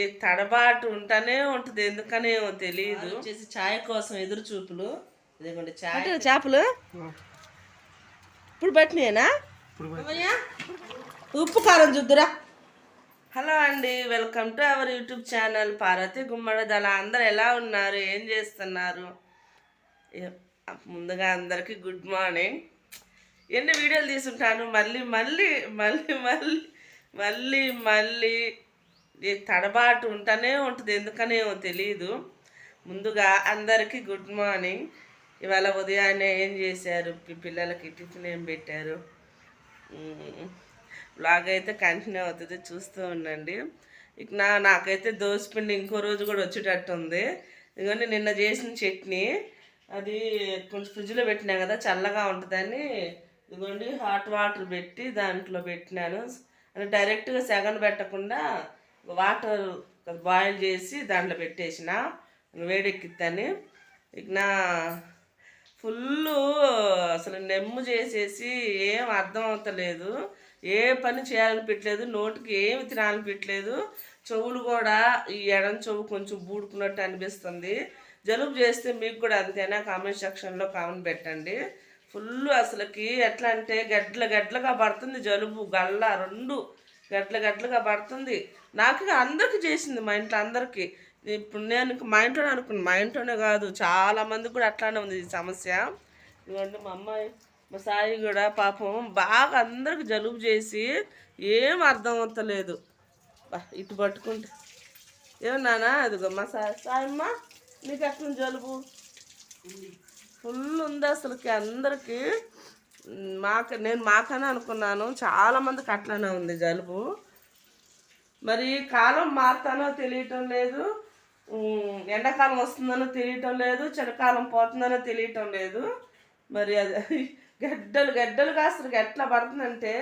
ఈ తడబాటు ఉంటూనే ఉంటుంది ఎందుకనేమో తెలియదు వచ్చేసి ఛాయ్ కోసం ఎదురు చూపులు. ఇదిగోండి ఛాయ్ చేపలు? ఇప్పుడు పట్టినాయేనా ఉప్పు కారం చూద్దురా. హలో అండి welcome to our YouTube channel. Parvathi Gummadidala అందరు ఎలా ఉన్నారు? ఏం చేస్తున్నారు? ముందుగా అందరికీ గుడ్ మార్నింగ్. ఎన్ని వీడియోలు తీసుంటాను? మళ్ళీ మళ్ళీ మళ్ళీ మళ్ళీ మళ్ళీ మళ్ళీ తడబాటు ఉంటూనే ఉంటుంది ఎందుకనేమో తెలియదు ముందుగా అందరికీ గుడ్ మార్నింగ్. ఇవాళ ఉదయాన్నే ఏం చేశారు? పిల్లలకి టిఫిన్ ఏం పెట్టారు? బ్లాగ్ అయితే కంటిన్యూ అవుతుంది చూస్తూ ఉండండి. ఇక నా నాకైతే దోసపిండి ఇంకో రోజు కూడా వచ్చేటట్టు ఉంది ఇదిగోండి నిన్న చేసిన చట్నీ. అది కొంచెం ఫ్రిడ్జ్లో పెట్టినా కదా చల్లగా ఉంటుందని. ఇదిగోండి హాట్ వాటర్ పెట్టి దాంట్లో పెట్టినాను. అంటే డైరెక్ట్గా సెగన్ పెట్టకుండా వాటర్ బాయిల్ చేసి దాంట్లో పెట్టేసిన. వేడెక్కిద్దని. ఇక నా ఫుల్ అసలు నెమ్ము చేసేసి ఏం అర్థం అవుతలేదు. ఏ పని చేయాలనిపించలేదు నోటికి ఏమి తినాలనిపించలేదు చెవులు కూడా ఈ ఎడం చెవు కొంచెం బూడుకున్నట్టు అనిపిస్తుంది. జలుబు చేస్తే మీకు కూడా అంతేనా? కామెంట్ సెక్షన్లో కామెంట్ పెట్టండి. ఫుల్ అసలుకి ఎట్లా అంటే గడ్ల గడ్లగా పడుతుంది జలుబు గల్ల రెండు గడ్ల గడ్లగా పడుతుంది. నాకు అందరికీ చేసింది మా ఇంట్లో అందరికీ. ఇప్పుడు నేను మా ఇంట్లోనే అనుకున్నాను మా ఇంట్లోనే కాదు చాలామంది కూడా అట్లానే ఉంది ఈ సమస్య. ఎందుకంటే మా అమ్మాయి మా సాయి కూడా పాపం బాగా అందరికి జలుబు చేసి ఏం అర్థం అవుతలేదు ఇటు పట్టుకుంటే. ఏమన్నానా అదిగో మా సాయి సాయమ్మ నీకు ఎట్లా జలుబు? ఫుల్ ఉంది అసలుకి అందరికీ. మాకు నేను మాకనే అనుకున్నాను. చాలా మందికి అట్లానే ఉంది జలుబు. మరి కాలం మారుతానో తెలియటం లేదు. ఎండాకాలం వస్తుందనో తెలియటం లేదు. చలికాలం పోతుందనో తెలియటం లేదు. మరి అది గడ్డలు గడ్డలుగా అసలు ఎట్లా పడుతుందంటే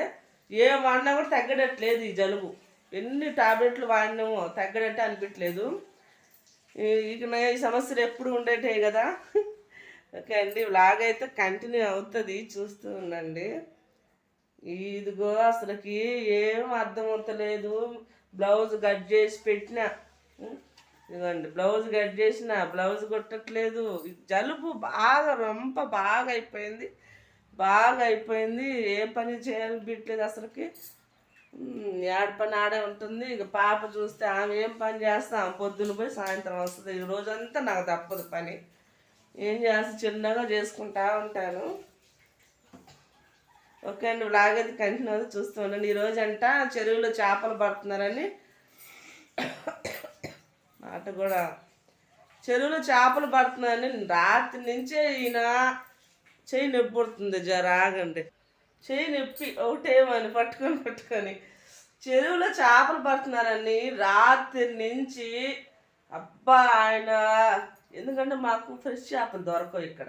ఏ వాడినా కూడా తగ్గడట్లేదు ఈ జలుబు. ఎన్ని టాబ్లెట్లు వాడినామో తగ్గడట్టే అనిపించలేదు ఇక ఈ సమస్యలు ఎప్పుడు ఉండేటే కదా. ఓకే అండి వ్లాగ్ అయితే కంటిన్యూ అవుతుంది. చూస్తూ ఉండండి. ఇదిగో అసలుకి ఏం అర్థం అవుతలేదు బ్లౌజ్ కట్ చేసి పెట్టిన. ఇదిగోండి బ్లౌజ్ కట్ చేసిన బ్లౌజ్ కొట్టట్లేదు. జలుబు బాగా రొంప బాగా అయిపోయింది. బాగా అయిపోయింది. ఏ పని చేయాలనిపించలేదు అసలుకి. ఆడ పని ఆడే ఉంటుంది. ఇక పాప చూస్తే ఆమె ఏం పని చేస్తాం? పొద్దున పోయి సాయంత్రం వస్తుంది. ఈ రోజంతా నాకు తప్పదు పని. ఏం చేస్తా? చిన్నగా చేసుకుంటా ఉంటాను. ఓకే అండి వ్లాగ్ అయితే కంటిన్యూ అవుతుంది చూస్తూ ఉండండి. ఈ అంట చెరువులో చేపలు పడుతున్నారని మాట కూడా. చెరువులో చేపలు పడుతున్నారని రాత్రి నుంచే ఈయన చేయి నొప్పి పుడుతుంది జర ఆగండి. నొప్పి ఒకటేమని పట్టుకొని పట్టుకొని. చెరువులో చేపలు పడుతున్నారని రాత్రి నుంచి అబ్బా ఆయన ఎందుకంటే మాకు ఫ్రెష్ చేపలు దొరకవు ఇక్కడ.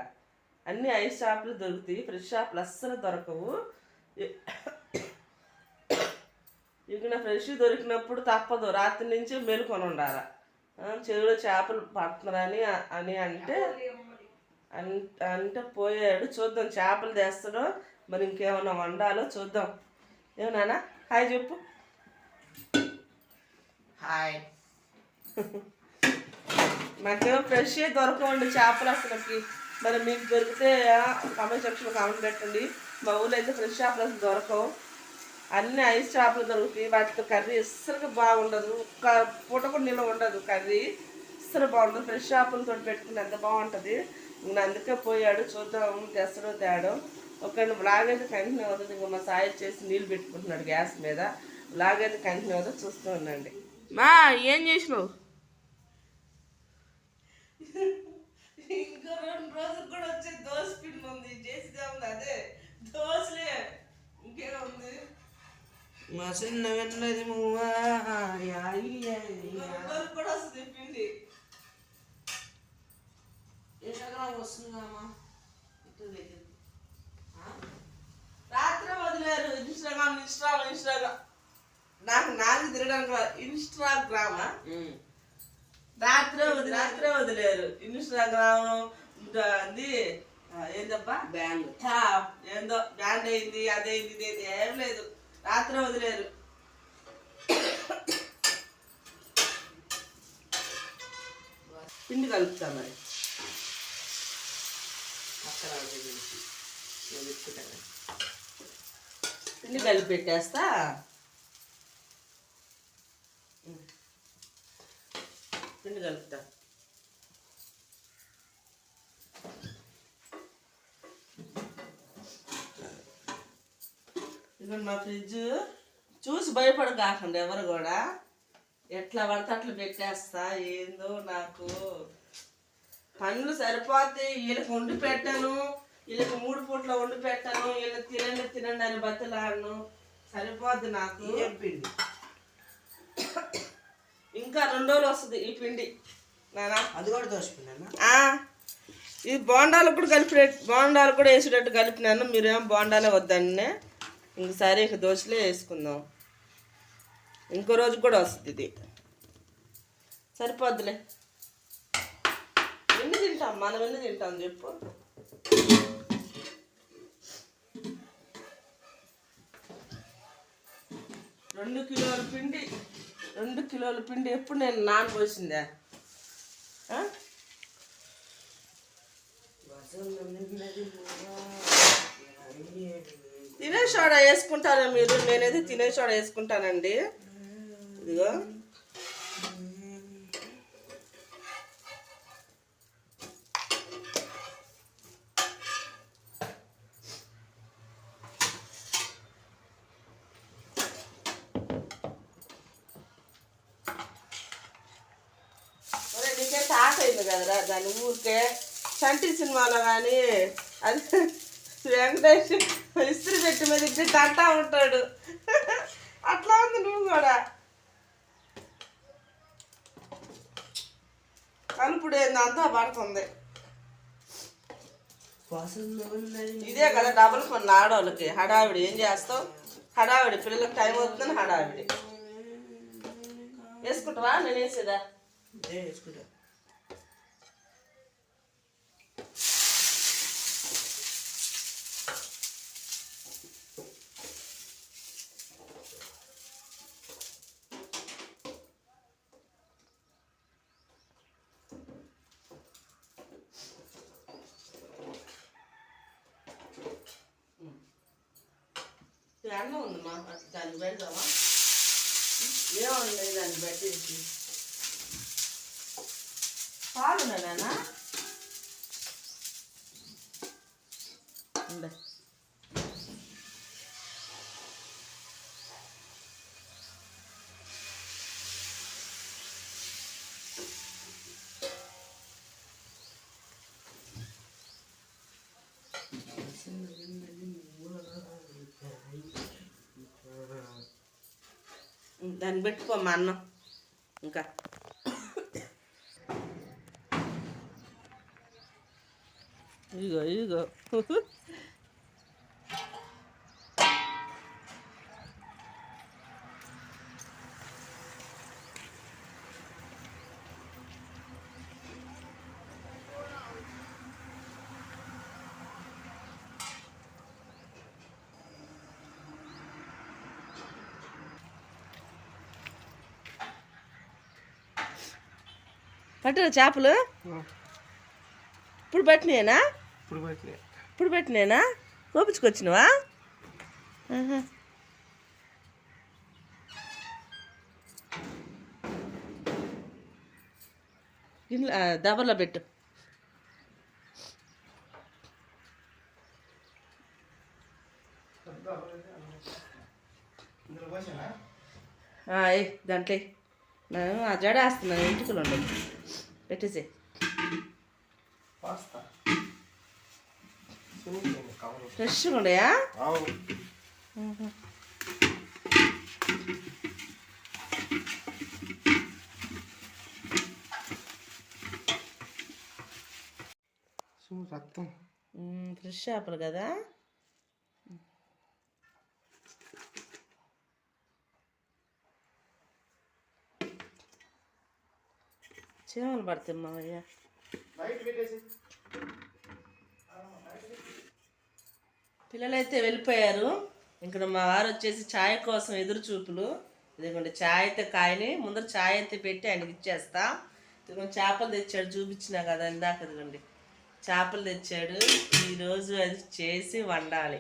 అన్ని ఐస్ చేపలు దొరుకుతాయి. ఫ్రెష్ చేపలు అస్సలు దొరకవు. ఇక ఫ్రెష్ దొరికినప్పుడు తప్పదు. రాత్రి నుంచి మేలుకొని ఉండాల ఆ, చెరువులో చేపలు పడుతున్నారని అని అంటే అంటే పోయాడు. చూద్దాం చేపలు తెస్తాడో మరి ఇంకేమన్నా వండాలో చూద్దాం. ఏమన్నా హాయ్ చెప్పు. హాయ్. నాకేమో ఫ్రెష్ దొరకవండి చేపలు అసలుకి. మరి మీకు దొరికితే కామెంట్ సెక్షన్లో కామెంట్ పెట్టండి. మా ఊళ్ళో అయితే ఫ్రెష్ చేపలు దొరకవు. అన్ని ఐస్ చేపలు దొరుకుతాయి. వాటితో కర్రీ అస్సలు బాగుండదు. ఒక్క పూట కూడా నిల్వ ఉండదు కర్రీ. అస్సలు బాగుండదు. ఫ్రెష్ చేపలతో పెట్టుకుని ఎంత బాగుంటుంది. నేను అందుకే పోయాడు. చూద్దాం తెస్తడో తేడో. ఒక బ్లాగ్ అయితే కంటిన్యూ అవుతుంది. ఇంకా మా సాయి చేసి నీళ్ళు పెట్టుకుంటున్నాడు గ్యాస్ మీద. బ్లాగ్ అయితే కంటిన్యూ అవుతుంది. చూస్తూ ఉండండి. మా ఏం చేసినావు? ఇంకో రెండు రోజులు కూడా వచ్చే దోశ పిండి ఉంది. చేసిదే ఉంది. అదే దోశలే. ఇంకేముంది మా చిన్న రోజులు కూడా వస్తుంది పిండి. లేదు. ఆ? రాత్రే వదిలేరు. Instagram Instagram Instagram. నాకు నాలుగు తిరగడానికి ఇన్స్టాగ్రామా? రాత్రే వదిలి రాత్రే వదిలేరు. ఇన్స్టాగ్రామ్ అది ఏందబ్బా? బ్యాండ్. ఏందో బ్యాండ్ అయింది అదైంది ఇదైంది ఏం లేదు. రాత్రే వదిలేరు. పిండి కలుపుతా మరి. పిండి కలిపి పెట్టేస్తా. పిండి కలుపుతా. ఇదిగోండి మా ఫ్రిడ్జ్. చూసి భయపడ కాకండి ఎవరు కూడా. ఎట్లా పడితే అట్లా పెట్టేస్తా ఏందో నాకు. పనులు సరిపోతే వీళ్ళకి వండి పెట్టను. వీళ్ళకి మూడు పూట్ల వండి పెట్టను. వీళ్ళకి తినండి తినండి అని బతులాడను. సరిపోద్ది నాకు. చెప్పింది ఇంకా రెండు రోజులు వస్తుంది ఈ పిండి. నానా? అది కూడా దోషపిండి ఆ, ఈ బోండాలు కూడా కలిపి బోండాలు కూడా వేసేటట్టు కలిపినాను. మీరేం బోండాలే వద్దండి ఇంకసారి ఇక దోశలే వేసుకుందాం. ఇంకో రోజు కూడా వస్తుంది ఇది. సరిపోద్దులే. ఎన్ని తింటాం మనం ఎన్ని తింటాం చెప్పు. రెండు కిలోల పిండి. రెండు కిలోల పిండి ఎప్పుడు నేను నానబోసిందా? తినే సోడా వేసుకుంటారా మీరు? నేనైతే తినే సోడా వేసుకుంటానండి. ఇదిగో ఒరే, నీకే తాట అయింది కదరా దాని ఊరికే చంటి సినిమాలో కానీ అది వెంకటేష్ ఇస్త్రీ పెట్టి మీద ఇద్దరు తంటా ఉంటాడు. అట్లా ఉంది నువ్వు కూడా. కలుపుడు ఏందంతా అంతా పడుతుంది. ఇదే కదా డబుల్ పనులు ఆడవాళ్ళకి. హడావిడి ఏం చేస్తావు? హడావిడి పిల్లలకు టైం అవుతుందని హడావిడి. వేసుకుంటావా? నేను వేసేదా? వేసుకుంటా అన్నం ఉందమ్మా అది దాన్ని పెడదామా ఏముంది దాన్ని పెట్టేసి పాలు నాన్న ఉండే దాన్ని పెట్టుకోమ్మా అన్నం. ఇంకా. ఇగో ఇగో. పట్టిన చేపలు? ఇప్పుడు పెట్టినాయేనా? ఇప్పుడు పెట్టినా ఇప్పుడు పెట్టినాయేనా? కోపించుకొచ్చినవా. గిన్నె దబర్లో పెట్టు. ఏయ్ దాంట్లో. నేను ఆ జడ వేస్తున్నాను ఇంటికి ఉండదు పెట్టేసి పాస్తా కవర్ ఫ్రెష్గా ఉండయా అవును రక్తం ఫ్రెష్ చేపలు కదా చీమలు పడతాయి బయట పెట్టేసి. పిల్లలైతే వెళ్ళిపోయారు. ఇక్కడ మా వారు వచ్చేసి ఛాయ్ కోసం ఎదురు చూపులు. ఇదిగోండి ఛాయ్ అయితే కాయని ముందర ఛాయ్ అయితే పెట్టి ఆయనకి ఇచ్చేస్తా. ఇదిగో చేపలు తెచ్చాడు చూపించినా కదా ఇందాక ఇదిగోండి. చేపలు తెచ్చాడు. ఈరోజు అది చేసి వండాలి.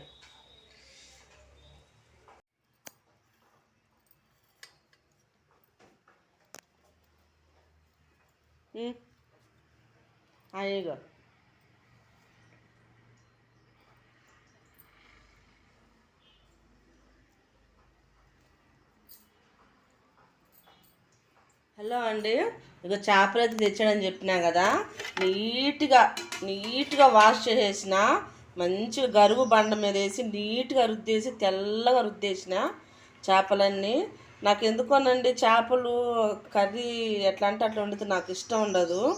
అయ్యగో హలో అండి. ఇక చేపలు అయితే తెచ్చాడని చెప్పినా కదా నీట్గా నీట్గా వాష్ చేసేసిన మంచిగా గరువు బండ మీద వేసి నీట్గా రుద్దేసి తెల్లగా రుద్దేసిన చేపలన్నీ. నాకు ఎందుకోనండి చేపలు కర్రీ ఎట్లా అంటే అట్లా వండితే నాకు ఇష్టం ఉండదు.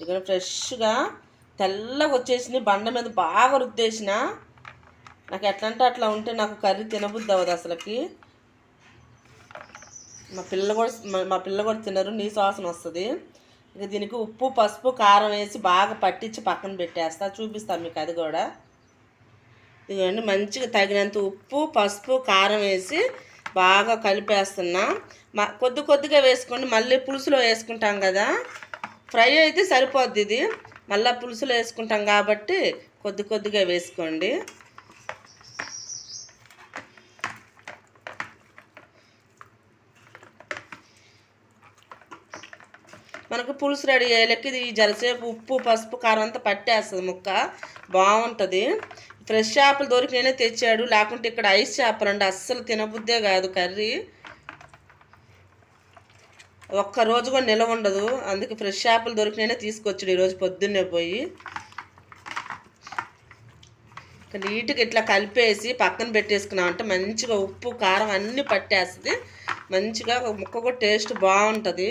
ఇక ఫ్రెష్గా తెల్లగా వచ్చేసి బండ మీద బాగా రుద్దేసిన. నాకు ఎట్లా అంటే అట్లా ఉంటే నాకు కర్రీ తినబుద్ది అవ్వదు అసలుకి. మా పిల్ల కూడా మా- మా పిల్ల కూడా తినరు నీ వాసన వస్తుంది. ఇక దీనికి ఉప్పు పసుపు కారం వేసి బాగా పట్టించి పక్కన పెట్టేస్తా చూపిస్తాను మీకు అది కూడా. ఇదిగోండి మంచిగా తగినంత ఉప్పు పసుపు కారం వేసి బాగా కలిపేస్తున్నా. మా కొద్ది కొద్దిగా వేసుకోండి. మళ్ళీ పులుసులో వేసుకుంటాం కదా. ఫ్రై అయితే సరిపోద్ది ఇది. మళ్ళీ పులుసులో వేసుకుంటాం కాబట్టి కొద్ది కొద్దిగా వేసుకోండి. మనకు పులుసు రెడీ అయ్యేలకి ఇది జలసేపు ఉప్పు పసుపు కారం అంతా పట్టేస్తుంది ముక్క. బాగుంటుంది. ఫ్రెష్ చేపలు దొరికినే తెచ్చాడు. లేకుంటే ఇక్కడ ఐస్ చేపలు అండి అస్సలు తినబుద్దే కాదు కర్రీ. ఒక్క రోజు కూడా నిలవ ఉండదు. అందుకే ఫ్రెష్ చేపలు దొరికినే తీసుకొచ్చాడు ఈరోజు పొద్దున్నే పోయి. నీట్గా ఇట్లా కలిపేసి పక్కన పెట్టేసుకున్నాం అంటే మంచిగా ఉప్పు కారం అన్నీ పట్టేస్తుంది. మంచిగా ముక్క కూడా టేస్ట్ బాగుంటుంది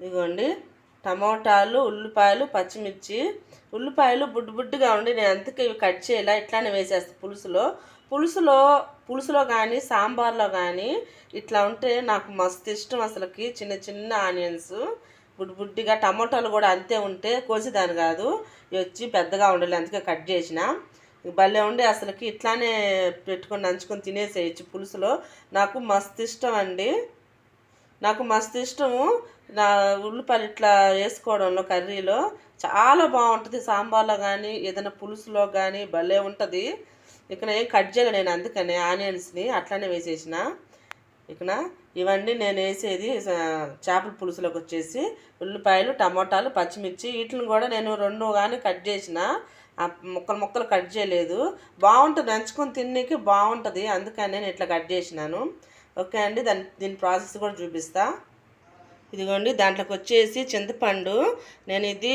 ఇదిగోండి టమోటాలు ఉల్లిపాయలు పచ్చిమిర్చి. ఉల్లిపాయలు బుడ్డు బుడ్డుగా ఉండి నేను అందుకే ఇవి కట్ చేయాల? ఇట్లానే వేసేస్తాను పులుసులో. పులుసులో పులుసులో కానీ సాంబార్లో కానీ ఇట్లా ఉంటే నాకు మస్తు ఇష్టం అసలుకి. చిన్న చిన్న ఆనియన్స్ బుడ్డు బుడ్డిగా టమోటాలు కూడా అంతే ఉంటే కోసేదాన్ని కాదు. ఇవి వచ్చి పెద్దగా ఉండాలి అందుకే కట్ చేసిన. భలే ఉండి అసలుకి. ఇట్లానే పెట్టుకొని నంచుకొని తినేసేయచ్చు పులుసులో. నాకు మస్తు ఇష్టం అండి. నాకు మస్తు ఇష్టము. నా ఉల్లిపాయలు ఇట్లా వేసుకోవడంలో కర్రీలో చాలా బాగుంటుంది. సాంబార్లో కానీ ఏదైనా పులుసులో కానీ భలే ఉంటుంది. ఇక్కడ ఏం కట్ చేయలే నేను అందుకనే ఆనియన్స్ని అట్లానే వేసేసిన. ఇక్కడ ఇవన్నీ నేను వేసేది చేపల పులుసులోకి వచ్చేసి ఉల్లిపాయలు టమోటాలు పచ్చిమిర్చి వీటిని కూడా నేను రెండు కానీ కట్ చేసిన. ఆ ముక్కలు ముక్కలు కట్ చేయలేదు. బాగుంటుంది నంచుకొని తిన్నకి బాగుంటుంది. అందుకని నేను ఇట్లా కట్ చేసినాను. ఓకే అండి దాని దీని ప్రాసెస్ కూడా చూపిస్తాను ఇదిగోండి దాంట్లోకి వచ్చేసి చింతపండు. నేను ఇది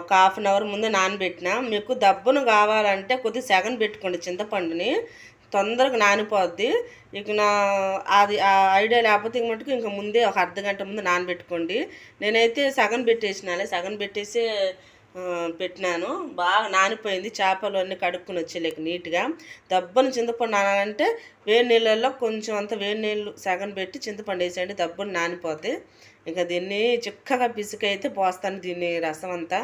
ఒక హాఫ్ అన్ అవర్ ముందే నానబెట్టిన. మీకు దబ్బును కావాలంటే కొద్దిగా సెగన్ పెట్టుకోండి చింతపండుని. తొందరగా నానిపోద్ది. ఇక నా అది ఆ ఐడియా లేకపోతే ఇంక మటుకు ఇంకా ముందే ఒక అర్ధ గంట ముందు నానబెట్టుకోండి. నేనైతే సగం పెట్టేసినాలే. సగం పెట్టేసి పెట్టినాను. బాగా నానిపోయింది. చేపలు అన్నీ కడుక్కుని వచ్చేలేక నీట్గా. దబ్బను చింతపండు నానాలంటే వేడి నీళ్ళల్లో కొంచెం అంత వేడి నీళ్ళు సగం పెట్టి చింతపండు వేసేయండి. దబ్బను నానిపోతే ఇంకా దీన్ని చిక్కగా పిసికైతే పోస్తాను దీన్ని రసం అంతా.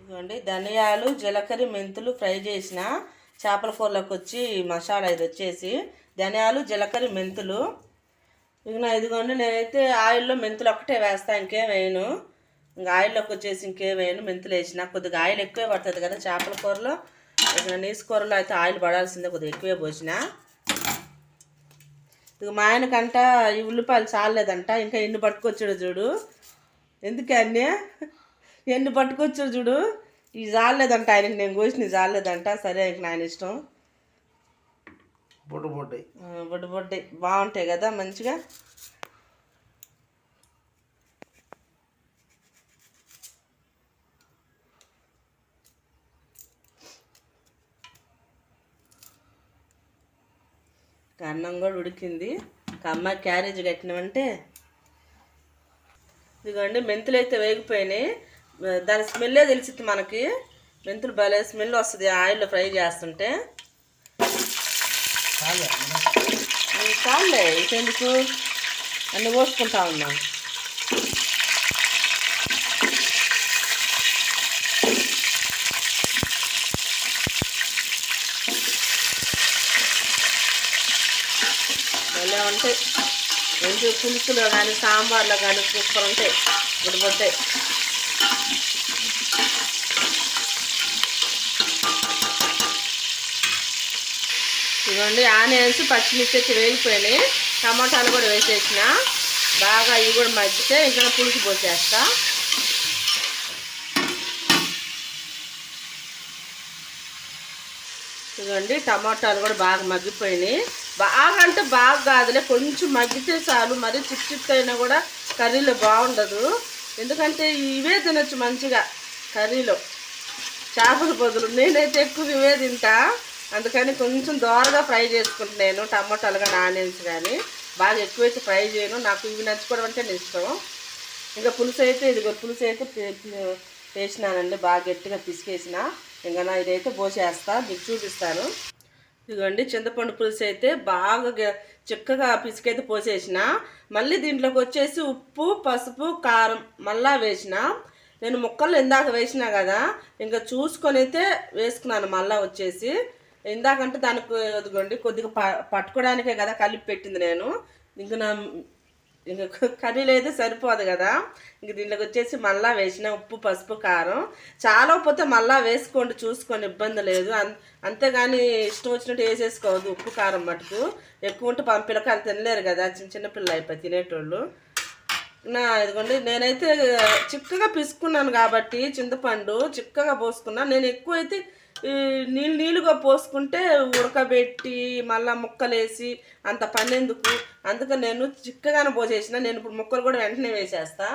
ఇదిగోండి ధనియాలు జీలకర్ర మెంతులు ఫ్రై చేసిన చేపల కూరలోకి వచ్చి మసాలా ఇది వచ్చేసి ధనియాలు జీలకర్ర మెంతులు. ఇక నా ఇదిగోండి నేనైతే ఆయిల్లో మెంతులు ఒక్కటే వేస్తాను ఇంకేం వేయను. ఇంకా ఆయిల్లోకి వచ్చేసి ఇంకేం వేయను మెంతులు వేసిన. కొద్దిగా ఆయిల్ ఎక్కువే పడుతుంది కదా చేపల కూరలో. నీసు కూరలో అయితే ఆయిల్ పడాల్సిందే కొద్దిగా ఎక్కువే పోసిన. ఇక మా ఆయనకంట ఈ ఉల్లిపాయలు చాలేదంట ఇంకా ఎన్ని పట్టుకొచ్చాడు చూడు. ఎందుకే అన్నీ? ఎన్ని పట్టుకొచ్చాడు చూడు. ఈ చాలేదంట ఆయనకి నేను కోసిన చాలేదంట సరే ఇంక ఆయన ఇష్టం. బొడ్డు బొడ్డు. ఆ, బొడ్డు బొడ్డి. బాగుంటాయి కదా మంచిగా. అన్నం కూడా ఉడికింది. ఇంకా అమ్మాయి క్యారేజ్ కట్టినామంటే ఇదిగోండి మెంతులు అయితే వేగిపోయినాయి. దాని స్మెల్లే తెలిసిద్ది మనకి. మెంతులు భలే స్మెల్ వస్తుంది ఆయిల్లో ఫ్రై చేస్తుంటే. చాలు ఇంకా చాలే ఇంకెందుకు? అన్ని పోసుకుంటా ఉన్నాం భలే ఉంటాయి మంచి పులుసులో కానీ సాంబార్లో కానీ సూపర్ ఉంటాయి. ఉడిపోతాయి ఇదిగోండి ఆనియన్స్ పచ్చిమిర్చి వచ్చి వేగిపోయినాయి. టమాటాలు కూడా వేసేసిన. బాగా ఇవి కూడా మగ్గితే ఇక్కడ పులుసు పోసేస్తా. ఇదిగోండి టమాటాలు కూడా బాగా మగ్గిపోయినాయి. బాగా అంటే బాగా కాదులే కొంచెం మగ్గితే చాలు మరీ చిప్ చిప్ అయినా కూడా కర్రీలో బాగుండదు. ఎందుకంటే ఇవే తినొచ్చు మంచిగా కర్రీలో. చేపల బదులు నేనైతే ఎక్కువ ఇవే తింటా. అందుకని కొంచెం దోరగా ఫ్రై చేసుకుంటున్నాను టమాటాలు కానీ ఆనియన్స్ కానీ. బాగా ఎక్కువైతే ఫ్రై చేయను నాకు ఇవి నచ్చుకోవడం అంటే నేను ఇష్టం. ఇంకా పులుసు అయితే ఇదిగో పులుసు అయితే వేసినానండి బాగా గట్టిగా పిసికేసిన. ఇంకా నా ఇదైతే పోసేస్తా మీకు చూపిస్తాను. ఇదిగోండి చింతపండు పులుసు అయితే బాగా చిక్కగా పిసికైతే పోసేసిన. మళ్ళీ దీంట్లోకి వచ్చేసి ఉప్పు పసుపు కారం మళ్ళా వేసిన. నేను ముక్కలు ఇందాక వేసినా కదా ఇంకా చూసుకొని అయితే వేసుకున్నాను మళ్ళా వచ్చేసి. ఇందాకంటే దానికి ఇదిగోండి కొద్దిగా ప పట్టుకోవడానికే కదా కలిపి పెట్టింది నేను. ఇంకా నా ఇంకా కర్రీలో అయితే సరిపోదు కదా. ఇంక దీంట్లోకి వచ్చేసి మళ్ళా వేసిన ఉప్పు పసుపు కారం. చాలా పోతే మళ్ళా వేసుకోండి చూసుకోండి ఇబ్బంది లేదు. అంతేగాని ఇష్టం వచ్చినట్టు వేసేసుకోవద్దు ఉప్పు కారం మటుకు. ఎక్కువ ఉంటే పాపం తినలేరు కదా చిన్న చిన్న పిల్ల అయిపోయి తినేటోళ్ళు. నా ఇదిగోండి నేనైతే చిక్కగా పిసుకున్నాను కాబట్టి చింతపండు చిక్కగా పోసుకున్నాను నేను ఎక్కువైతే అయితే నీళ్ళు నీళ్ళుగా పోసుకుంటే ఉడకబెట్టి మళ్ళా ముక్కలేసి అంత పన్నెందుకు అందుకని నేను చిక్కగానే పోసేసిన. నేను ఇప్పుడు ముక్కలు కూడా వెంటనే వేసేస్తా.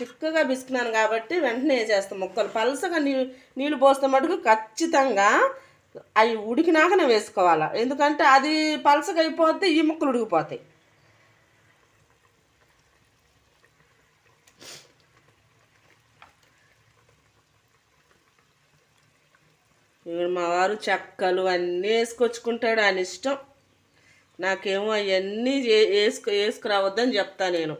చిక్కగా బిసుకున్నాను కాబట్టి వెంటనే వేసేస్తాం ముక్కలు. పలసగా నీ నీళ్ళు పోస్తే మటుకు ఖచ్చితంగా అవి ఉడికినాకనే వేసుకోవాలి. ఎందుకంటే అది పలసగా అయిపోతే ఈ ముక్కలు ఉడికిపోతాయి. ఇప్పుడు మా వారు చెక్కలు అన్నీ వేసుకొచ్చుకుంటాడు ఆయన ఇష్టం. నాకేమో అవన్నీ వేసుకు వేసుకురావద్దని చెప్తా నేను.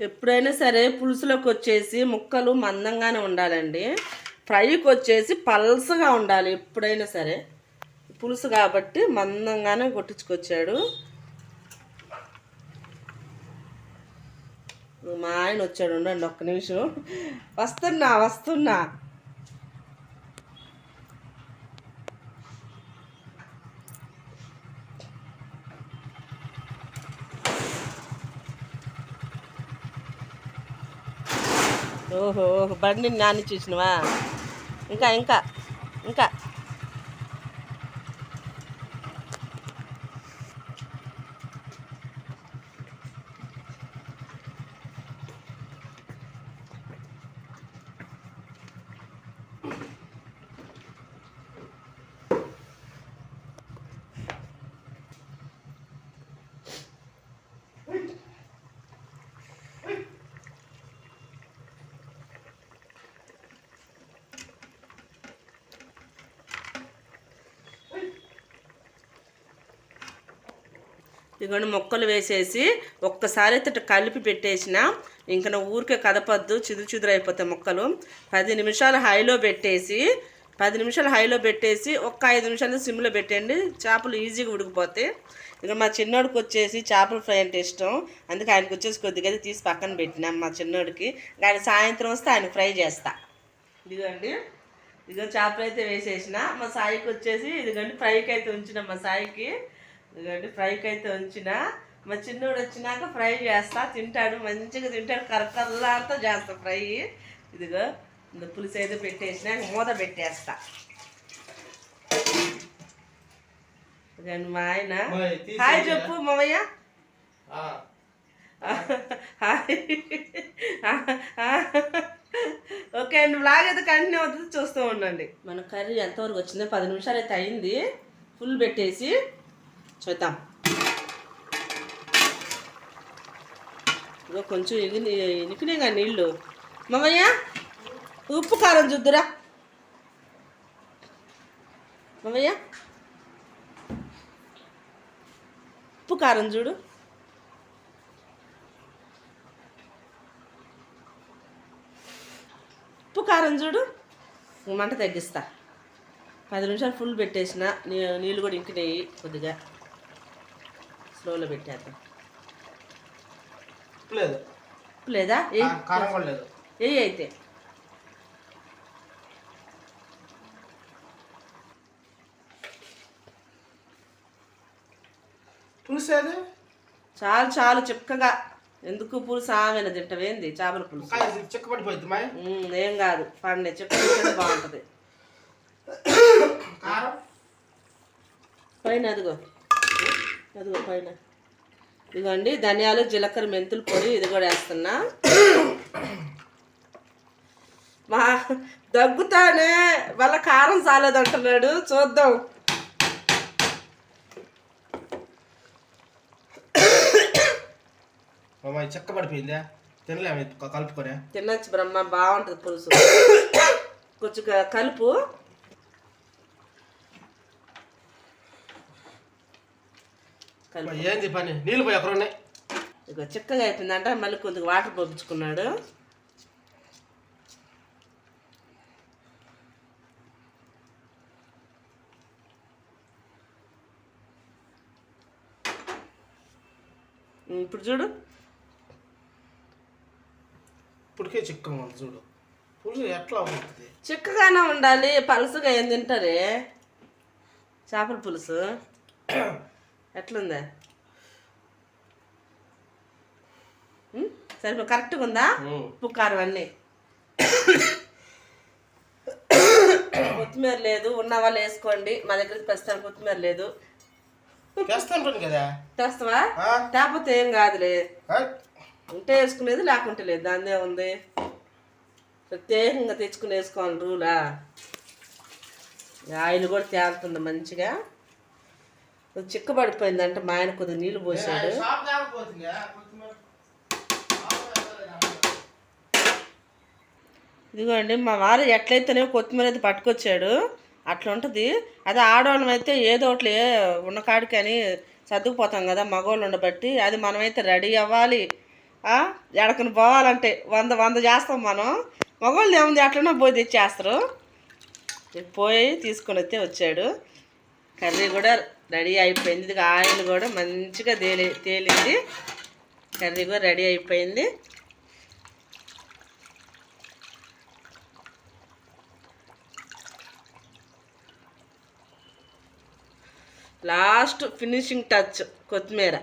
ఎప్పుడైనా సరే పులుసులోకి వచ్చేసి ముక్కలు మందంగానే ఉండాలండి. ఫ్రైకి వచ్చేసి పల్సగా ఉండాలి ఎప్పుడైనా సరే. పులుసు కాబట్టి మందంగానే కొట్టించుకొచ్చాడు. మా ఆయన వచ్చాడు ఉండండి ఒక్క నిమిషం. వస్తున్నా వస్తున్నా. ఓహో బండిని బండి నాని చూసినవా? ఇంకా ఇంకా ఇంకా ఇదిగోండి మొక్కలు వేసేసి ఒక్కసారి అయితే కలిపి పెట్టేసిన. ఇంకా నా ఊరికే కదపద్దు చిదురు చిదురు అయిపోతాయి మొక్కలు. పది నిమిషాలు హైలో పెట్టేసి పది నిమిషాలు హైలో పెట్టేసి ఒక్క ఐదు నిమిషాలు సిమ్లో పెట్టండి చేపలు ఈజీగా ఉడికిపోతాయి. ఇక మా చిన్నోడికి వచ్చేసి చేపల ఫ్రై అంటే ఇష్టం. అందుకే ఆయనకు వచ్చేసి కొద్దిగా తీసి పక్కన పెట్టినాం మా చిన్నోడికి. ఆయన సాయంత్రం వస్తే ఆయన ఫ్రై చేస్తా. ఇదిగోండి ఇదిగో చేపలు అయితే వేసేసిన. మా సాయికి వచ్చేసి ఇదిగోండి ఫ్రైకి అయితే ఉంచిన మా సాయికి. ఇదిగోండి ఫ్రైకి అయితే ఉంచిన. మా చిన్నోడు వచ్చినాక ఫ్రై చేస్తా తింటాడు మంచిగా తింటాడు కరకరలాడుతూ చేస్తా ఫ్రై. ఇదిగో ఇంత పులుసు అయితే పెట్టేసిన మూత పెట్టేస్తా. మా ఆయన. హాయ్? చెప్పు మావయ్య ఆ, హాయ్. ఓకే అండి బ్లాగ్ అయితే కంటిన్యూ అవుతుంది చూస్తూ ఉండండి. మన కర్రీ ఎంతవరకు వచ్చిందో పది నిమిషాలు అయితే అయింది. ఫుల్ పెట్టేసి చూద్దాం ఇగో కొంచెం ఎగిని ఇనికినాయి నీళ్ళు మామయ్య ఉప్పు కారం చూద్దురా మామయ్య ఉప్పు కారం చూడు ఉప్పు కారం చూడు మంట తగ్గిస్తా పది నిమిషాలు ఫుల్ పెట్టేసిన నీ- నీళ్ళు కూడా ఇంకినాయి కొద్దిగా స్లోలో పెట్టేద్దాం. లేదు. ఏ? కా- కారం కూడా లేదు. ఏ అయితే. పులుసు ఏది చాలు చాలు చిక్కగా. ఎందుకు పులుసు ఆమెన తింటవేంది చేపల పులుసు. మా ఉమ్, ఏం కాదు. పండి చిక్క బాగుంటుంది. కారం? పైన అదిగో. అదిగో పైన. ఇదిగోండి ధనియాలు జీలకర్ర మెంతులు పొడి ఇది కూడా వేస్తున్నా. మా దగ్గుతానే వాళ్ళ కారం చాలేదు అంటున్నాడు. చూద్దాం. మా చిక్కబడిపోయిందా తినలేము కలుపుకొని? తినచ్చు బ్రహ్మ బాగుంటుంది పులుసు. కొంచెం కలుపు మా కలుపు ఏంది పని? నీళ్ళు పోయి అక్కడ ఉన్నాయి? ఇక చిక్కగా అయిపోయిందంట మళ్ళీ కొద్దిగా వాటర్ పంపించుకున్నాడు. ఇప్పుడు చూడు. ఇప్పటికే చిక్కగా ఉంది చూడు. పులుసు ఎట్లా ఉంటుంది? చిక్కగానే ఉండాలి పలుసుగా ఏం తింటారే? చేపల పులుసు. ఎట్లుందా? సరిపో కరెక్ట్గా ఉందా. ఉప్పు కారం అన్నీ. కొత్తిమీర లేదు ఉన్న వాళ్ళు వేసుకోండి. మా దగ్గర ప్రస్తుతానికి కొత్తిమీర లేదు. తెస్తుంటాను కదా? తెస్తావా? లేకపోతే ఏం కాదులే? ఉంటే వేసుకునేది లేకుంటే లేదు. దాన్నే ఉంది. ప్రత్యేకంగా తెచ్చుకుని వేసుకోవాలి రూలా. ఆయిల్ కూడా తేలుతుంది మంచిగా. కొంచెం చిక్కబడిపోయిందంటే మా ఆయన కొద్దిగా నీళ్ళు పోసాడు. ఇదిగోండి మా వారు ఎట్లయితేనే కొత్తిమీర అయితే పట్టుకొచ్చాడు. అట్లా ఉంటుంది. అదే ఆడవాళ్ళం అయితే ఏదో ఒకటి ఉన్న కాడికి అని సర్దుకుపోతాం కదా మగవాళ్ళు ఉండబట్టి. అది మనమైతే రెడీ అవ్వాలి. ఎడకని పోవాలంటే వంద వంద చేస్తాం మనం. మగవాళ్ళు ఏముంది అట్లనే పోయి తెచ్చేస్తారు. పోయి తీసుకొని వచ్చాడు. కర్రీ కూడా రెడీ అయిపోయింది. ఇది ఆయిల్ కూడా మంచిగా తేలి తేలింది. కర్రీ కూడా రెడీ అయిపోయింది. లాస్ట్ ఫినిషింగ్ టచ్ కొత్తిమీర.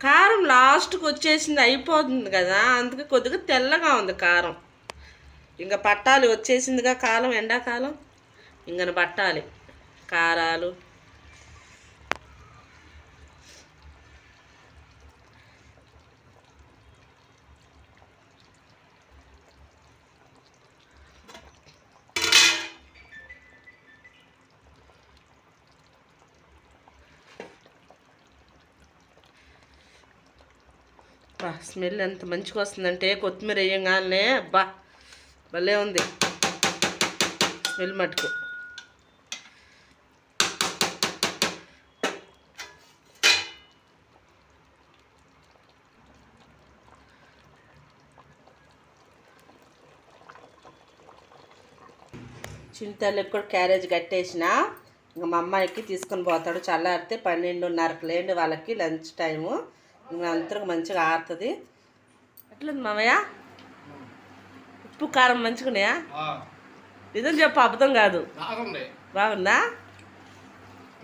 కారం లాస్ట్కి వచ్చేసింది అయిపోతుంది కదా అందుకే కొద్దిగా తెల్లగా ఉంది కారం. ఇంకా పట్టాలి వచ్చేసిందిగా కాలం ఎండాకాలం. ఇంకను పట్టాలి. కారాలు. స్మెల్ ఎంత మంచిగా వస్తుందంటే కొత్తిమీర వేయంగానే అబ్బా. భలే ఉంది. స్మెల్ మటుకు. చింతలకు కూడా క్యారేజ్ కట్టేసిన ఇంకా మా అమ్మాయికి తీసుకొని పోతాడు. చల్లారితే పన్నెండున్నరకు లేండి వాళ్ళకి లంచ్ టైము. ఇంకా అందరికి మంచిగా ఆరుతుంది. ఎట్లుంది మామయ్య? ఉప్పు కారం మంచిగున్నాయా? ఆ, నిజం చెప్పు అబద్ధం కాదు. బాగుంది.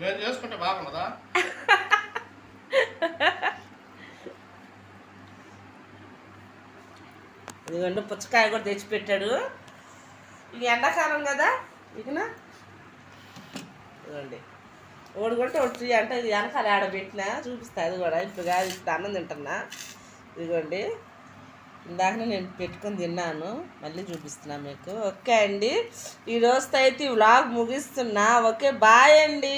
నేను చేసుకుంటే ఇదిగోండి పుచ్చకాయ కూడా తెచ్చిపెట్టాడు. ఇక ఎండాకాలం కదా ఇకనా ఇదిగోండి. కొంటే ఒకటి ఫ్రీ అంటే ఇది వెనకాల ఆడ పెట్టినా చూపిస్తా అది కూడా. ఇప్పుడు కాదు అన్నం తింటున్నా. ఇదిగోండి. ఇందాకనే నేను పెట్టుకొని తిన్నాను. మళ్ళీ చూపిస్తున్నా మీకు. ఓకే అండి. ఈ రోజుతో అయితే ఈ వ్లాగ్ ముగిస్తున్నా. ఓకే బాయ్ అండి.